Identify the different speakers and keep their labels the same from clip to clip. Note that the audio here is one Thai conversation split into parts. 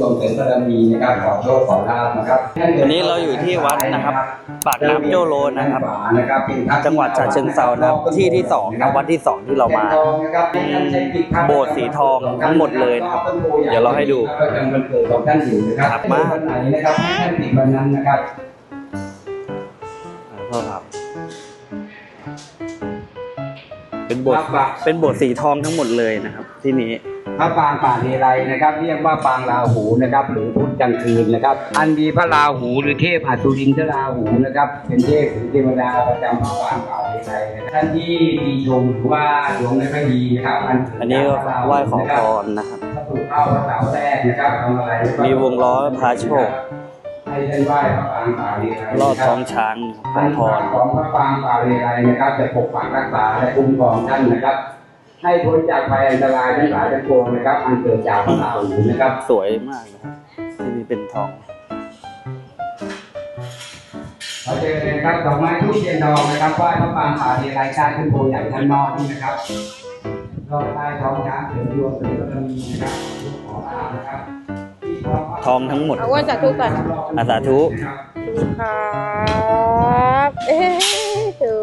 Speaker 1: ส่วนเสริมบารมีนะครับขอโชคขอลาบนะครับ
Speaker 2: วันนี้เราอยู่ที่วัดนะครับ ปากน้ำโจโลนะครับจังหวัดฉะเชิงเทรานะครับที่ที่สองนะวัดที่สองที่เรามาโบสถ์สีทองทั้งหมดเลยนะครับ เดี๋ยวเราให้ดู
Speaker 1: ก็ยังวันเกิดของท่านอยู่นะครับ
Speaker 2: ครับมาก
Speaker 1: วันไหนนะครับให้ท่านติดวันนั้นนะครับ
Speaker 2: ขอโทษครับเป็นโบสถ์เป็นโบสถ์สีทองทั้งหมดเลยนะครับ ที่นี้
Speaker 1: พระปางป่าเทไลนะครับ เรียกว่าปางราหูนะครับ หรือพุทธกลางคืนนะครับ อันมีพระราหูหรือเทพอสุรินทราหูนะครับ เป็นเทพหรือเทวดาประจำพระปางป่าเทไลนะครับท่านที่ดีชมหรือว่าดวงไม่ค่อยดีนะครับ
Speaker 2: อันนี้ก็ไหว้ขอพรนะครับ
Speaker 1: ถ้าปลูกข้าววันเสาร์แรกนะครับทำอะไร
Speaker 2: มีวงล้อพาโชค
Speaker 1: ให้ท่านไหว้พระปางป่าเทไล
Speaker 2: ลอดท้องช้างขอพร
Speaker 1: ของพระปางป่าเทไลนะครับจะปกปักรักษาและคุ้มครองท่านนะครับ ให้พ้นจากภัยอันตรายทั้งหลายทั้งปวงนะครับ อันเกิดจากพระราหูนะครับ
Speaker 2: สวยมากนะครับที่นี่เป็นทอง
Speaker 1: ขอเชิญเลยนะครับดอกไม้ทูบเทียนทองนะครับไหว้พระปางป่าเทไลชาติขึ้นโพใหญ่ท่านนอกนี่นะครับรอบใต้ท้องช้างเสริมดวงเสริมบารมีนะครับขอลาบนะครับที่ท้องพระ
Speaker 2: ทองทั้งหมด
Speaker 3: เอาไหว้สาธุก่อน
Speaker 2: อาสาธุ
Speaker 3: ดูครับ เอ๊ะ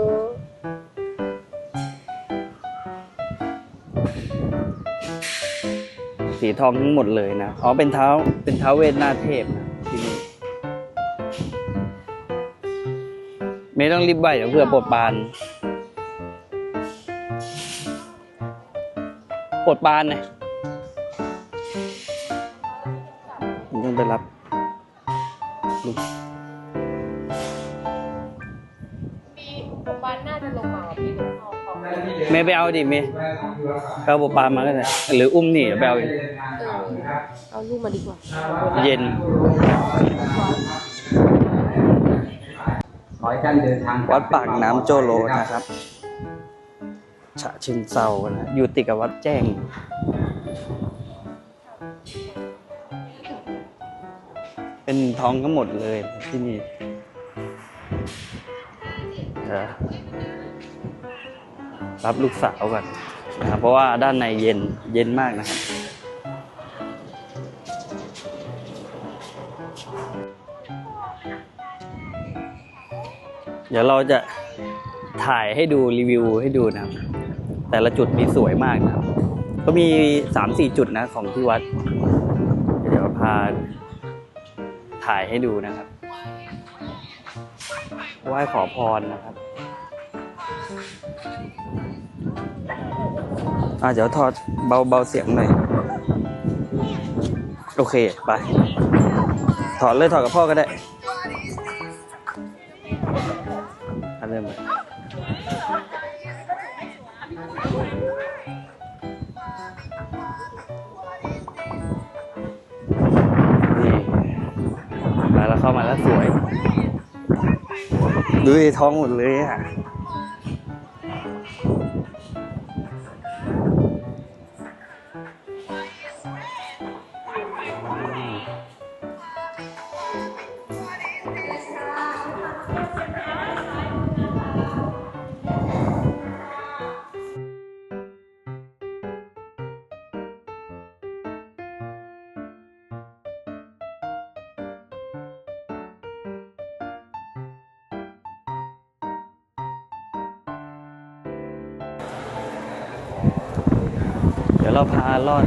Speaker 2: สีทองทั้งหมดเลยนะ อ๋อ เป็นเท้า เป็นเท้าเวทหน้าเทพนะที่นี่ไม่ต้องรีบไหวเดี๋ยวเพื่อปลดปานปลดปานเนี่ยผมต้องไปรับลูก
Speaker 3: มีผมบ้านน่าจะลงมา เอาของ
Speaker 2: เมย์ไปเอาดิเมย์ไปเอาปลดปานมาก็ได้หรืออุ้มหนีเดี๋ยวไปเอาเอง
Speaker 3: เออเอาลูกมาดีกว่า
Speaker 2: เย็น
Speaker 1: ขอให้ท่านเดินทาง
Speaker 2: วัดปากน้ำโจโลนะครับ ฉะเชิงเซานะ อยู่ติดกับวัดแจ้ง เป็นท้องทั้งหมดเลยที่นี่เดี๋ยว รับลูกสาวกันนะครับเพราะว่าด้านในเย็นเย็นมากนะครับเดี๋ยวเราจะถ่ายให้ดูรีวิวให้ดูนะครับ แต่ละจุดมีสวยมากนะครับ ก็มีสามสี่จุดนะของที่วัด เดี๋ยวพาถ่ายให้ดูนะครับไหว้ขอพรนะครับ อะเดี๋ยวถอดเบาเบาเสียงหน่อย โอเค ไป ถอดเลยถอดกับพ่อก็ได้อะเริ่มเลยนี่มาแล้วเข้ามาแล้วสวย ดูท้องหมดเลยอะ ดี๋ยวเราพาลอด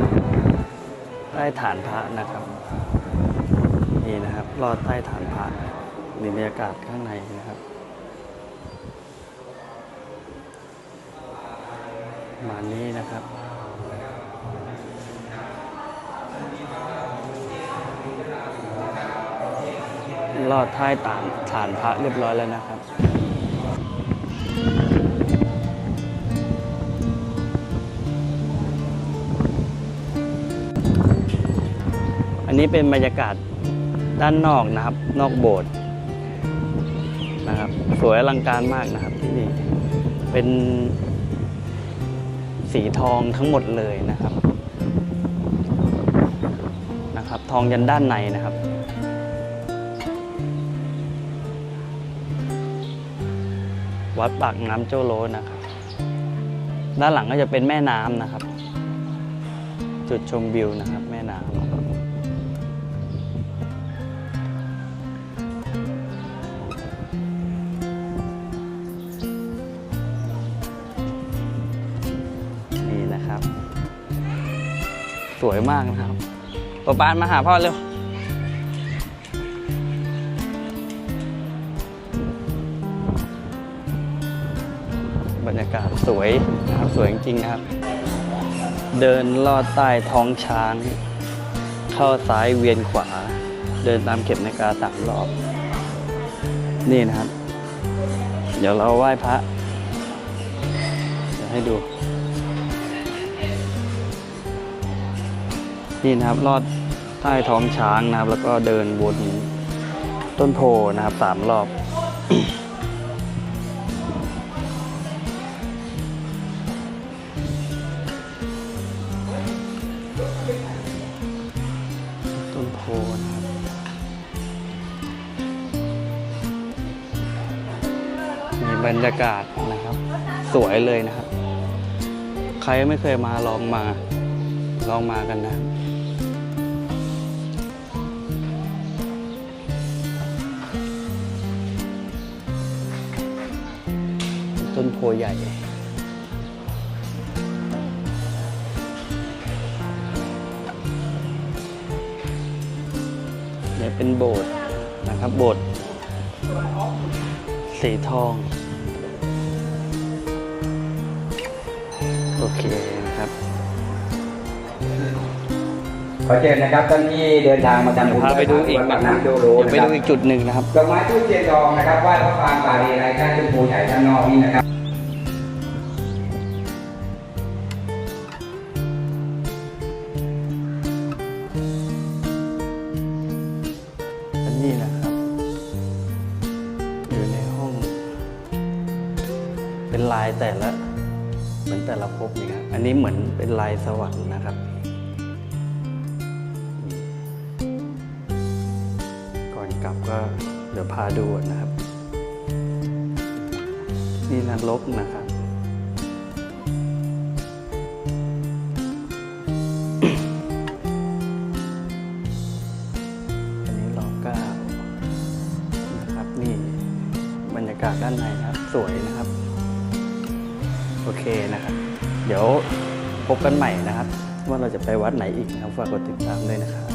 Speaker 2: ใต้ฐานพระนะครับ นี่นะครับลอดใต้ฐานพระมีบรรยากาศข้างในนะครับ มานี้นะครับลอดใต้ฐานฐานพระเรียบร้อยแล้วนะครับ นี้เป็นบรรยากาศด้านนอกนะครับ นอกโบสถ์นะครับ สวยอลังการมากนะครับที่นี่เป็นสีทองทั้งหมดเลยนะครับนะครับ ทองยันด้านในนะครับวัดปากน้ำโจโลนะครับ ด้านหลังก็จะเป็นแม่น้ำนะครับ จุดชมวิวนะครับ สวยมากนะครับปะปานมาหาพ่อเร็ว บรรยากาศสวยนะครับสวยจริงๆนะครับ เดินลอดใต้ท้องช้าง เข้าซ้ายเวียนขวา เดินตามเข็มนาฬิกาสามรอบ นี่นะครับ เดี๋ยวเราไหว้พระ ให้ดู นี่นะครับลอดใต้ท้องช้างนะครับ แล้วก็เดินวนต้นโพนะครับสามรอบ ต้นโพนะครับมีบรรยากาศนะครับ สวยเลยนะครับ ใครไม่เคยมาลองมาลองมากันนะ ต้นโพใหญ่เนี่ยเป็นโบสถ์นะครับโบสถ์สีทอง โอเคนะครับ
Speaker 1: ขอเชิญนะครับท่านที่เดินทางมาทำบุญ
Speaker 2: พาไปดูอีก
Speaker 1: วั
Speaker 2: นะ
Speaker 1: ด
Speaker 2: ค
Speaker 1: ปา
Speaker 2: รับ
Speaker 1: กน้ำโดโล
Speaker 2: เดี๋ยวไป
Speaker 1: นะครั
Speaker 2: ดู
Speaker 1: บ
Speaker 2: อีกจุดหนึ่งนะครับ
Speaker 1: ดอกไม้ทูบเทียนทองนะครับไหว้พระปางป่าลีไรก้านต้นโพใหญ่ด้านนอกนี่นะครับ
Speaker 2: ลายแต่ละเหมือนแต่ละภพนี่ครับอันนี้เหมือนเป็นลายสวรรค์นะครับ ก่อนกลับก็เดี๋ยวพาดูนะครับ นี่นรกนะครับอันนี้รอเก้านะครับนี่บรรยากาศด้านในนะครับ สวยนะครับ เคนะครับ เดี๋ยวพบกันใหม่นะครับ ว่าเราจะไปวัดไหนอีกนะครับฝากกดติดตามด้วยนะครับ